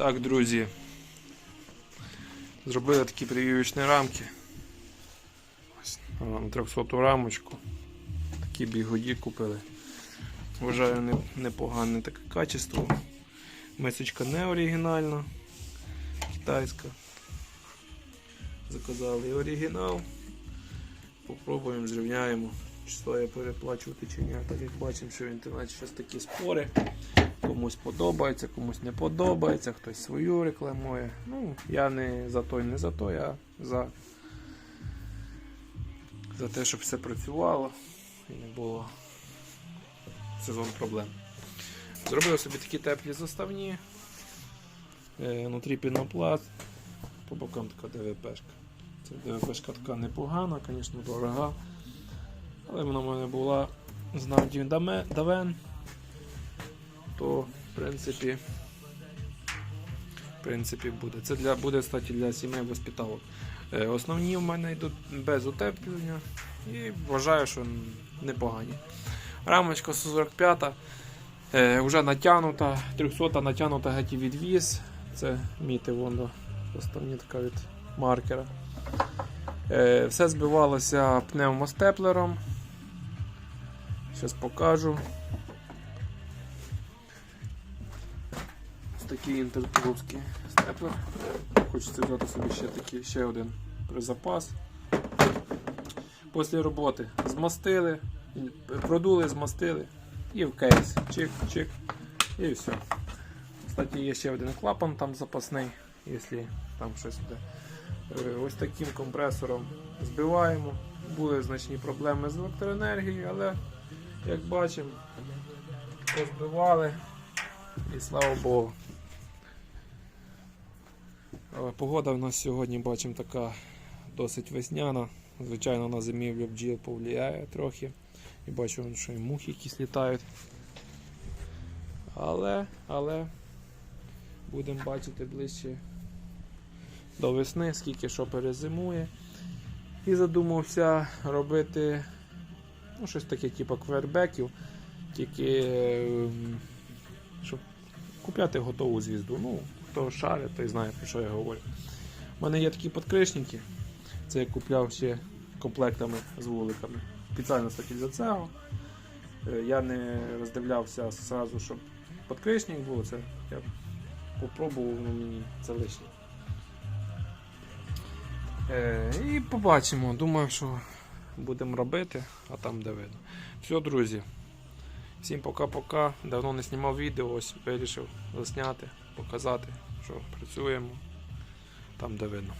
Так, друзі. Зробили такі прививочні рамки. Ось вам 300 рамочку. Такі бігоді купили. Вважаю непогане таке качество. Месочка не оригінальна, китайська. Заказали оригінал. Попробуємо, зрівняємо, чи стоїть переплачувати чи ні. Так як бачимо, що в інтернеті зараз такі спори. Комусь подобається, комусь не подобається, хтось свою рекламує. Ну, я не за той, не за той, а за, за те, щоб все працювало і не було сезон проблем. Зробив собі такі теплі заставні. Е, внутрі пінопласт, по бокам така ДВПшка. Це ДВПшка така непогана, звісно, дорога. Але вона в мене була з Нардію Давен то в принципі, в принципі буде. Це для, буде кстати, для сімей воспиталок. Е, основні в мене йдуть без утеплення і вважаю, що непогані. Рамочка 145 е, вже натягнута, 300 натягнута геть відвіз. Це міти воно така від маркера. Е, все збивалося пневмостеплером. Зараз покажу. Ось такий інтертуловський степлер. Хочеться взяти собі ще такий, ще один при запас. Після роботи змастили, продули, змастили і в кейс. Чик-чик. І все. Кстати, є ще один клапан там запасний, якщо там щось буде. Е, Ось таким компресором збиваємо. Були значні проблеми з електроенергією, але як бачимо, позбивали і слава Богу. Погода в нас сьогодні бачимо така досить весняна. Звичайно, на зимівлю бджіл повлияє трохи. І бачу, що і мухи якісь літають. Але, але будемо бачити ближче до весни, скільки що перезимує. І задумався робити ну, щось таке, типу квербеків, тільки ем, щоб купляти готову звізду. Ну, хто шарить, той знає, про що я говорю. У мене є такі подкришники. Це я купляв ще комплектами з вуликами. Спеціально кстати, для цього. Е, Я не роздивлявся зразу, щоб подкришник був. Це я попробував, ну мені це лишнє. Е, і побачимо. Думаю, що будемо робити, а там де видно. Все, друзі. Всім пока-пока. Давно не знімав відео, ось вирішив засняти, показати, що працюємо там, де видно.